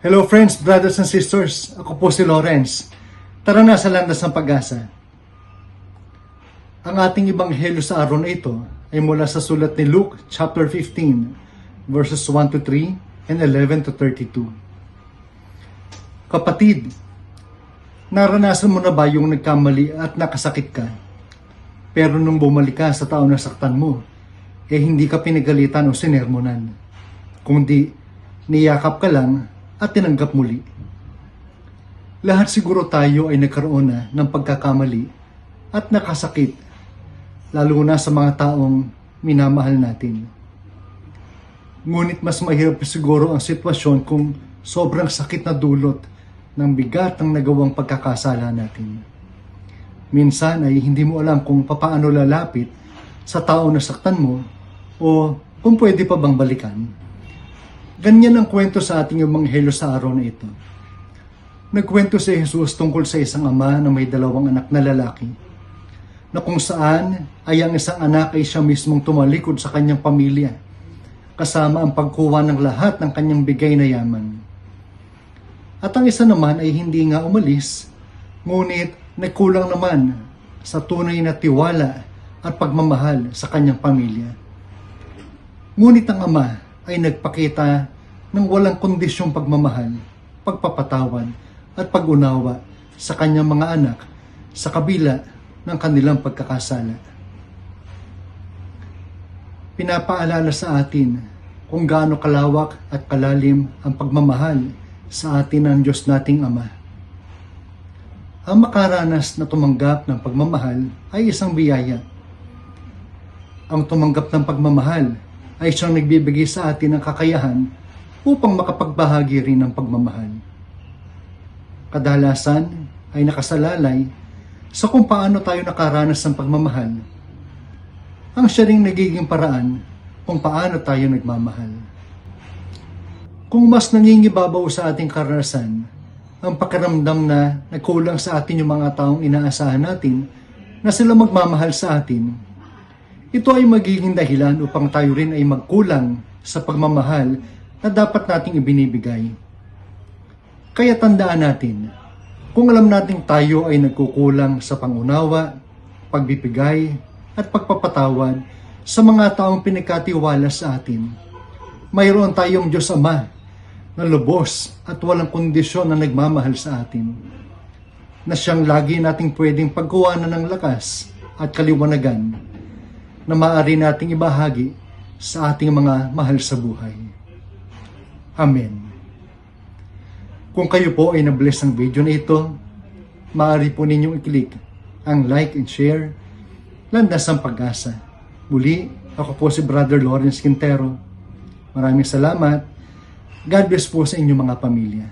Hello friends, brothers and sisters. Ako po si Lawrence. Tara na sa landas ng pag-asa. Ang ating ibanghelyo sa araw na ito ay mula sa sulat ni Luke chapter 15 verses 1 to 3 and 11 to 32. Kapatid, naranasan mo na ba yung nagkamali at nakasakit ka? Pero nung bumalik ka sa tao na saktan mo, eh hindi ka pinagalitan o sinermonan. Kundi niyakap ka lang at tinanggap muli. Lahat siguro tayo ay nagkaroon na ng pagkakamali at nakasakit, lalo na sa mga taong minamahal natin. Ngunit mas mahirap siguro ang sitwasyon kung sobrang sakit na dulot ng bigat ng nagawang pagkakasala natin. Minsan ay hindi mo alam kung papaano lalapit sa tao na saktan mo o kung pwede pa bang balikan. Ganyan ang kwento sa ating ebanghelyo sa araw na ito. Nagkwento si Jesus tungkol sa isang ama na may dalawang anak na lalaki, na kung saan ay ang isang anak ay siya mismong tumalikod sa kanyang pamilya, kasama ang pagkuha ng lahat ng kanyang bigay na yaman. At ang isa naman ay hindi nga umalis, ngunit nagkulang naman sa tunay na tiwala at pagmamahal sa kanyang pamilya. Ngunit ang ama ay nagpakita ng walang kondisyong pagmamahal, pagpapatawad at pag-unawa sa kanyang mga anak sa kabila ng kanilang pagkakasala. Pinapaalala sa atin kung gaano kalawak at kalalim ang pagmamahal sa atin ng Diyos nating Ama. Ang makaranas na tumanggap ng pagmamahal ay isang biyaya. Ang tumanggap ng pagmamahal ay siyang nagbibigay sa atin ng kakayahan upang makapagbahagi rin ng pagmamahal. Kadalasan ay nakasalalay sa kung paano tayo nakaranas ng pagmamahal. Ang siya ring nagiging paraan kung paano tayo nagmamahal. Kung mas nangingibabaw sa ating karanasan, ang pakiramdam na nagkulang sa atin yung mga taong inaasahan natin na sila magmamahal sa atin, ito ay magiging dahilan upang tayo rin ay magkulang sa pagmamahal na dapat nating ibinibigay. Kaya tandaan natin, kung alam nating tayo ay nagkukulang sa pangunawa, pagbibigay, at pagpapatawad sa mga taong pinagkatiwala sa atin, mayroon tayong Diyos Ama na lubos at walang kondisyon na nagmamahal sa atin, na siyang lagi nating pwedeng pagkuhanan ng lakas at kaliwanagan na maaari nating ibahagi sa ating mga mahal sa buhay. Amen. Kung kayo po ay na-bless ng video na ito, maaari po ninyong i-click ang like and share, landas ang pag-asa. Muli, ako po si Brother Lawrence Quintero. Maraming salamat. God bless po sa inyong mga pamilya.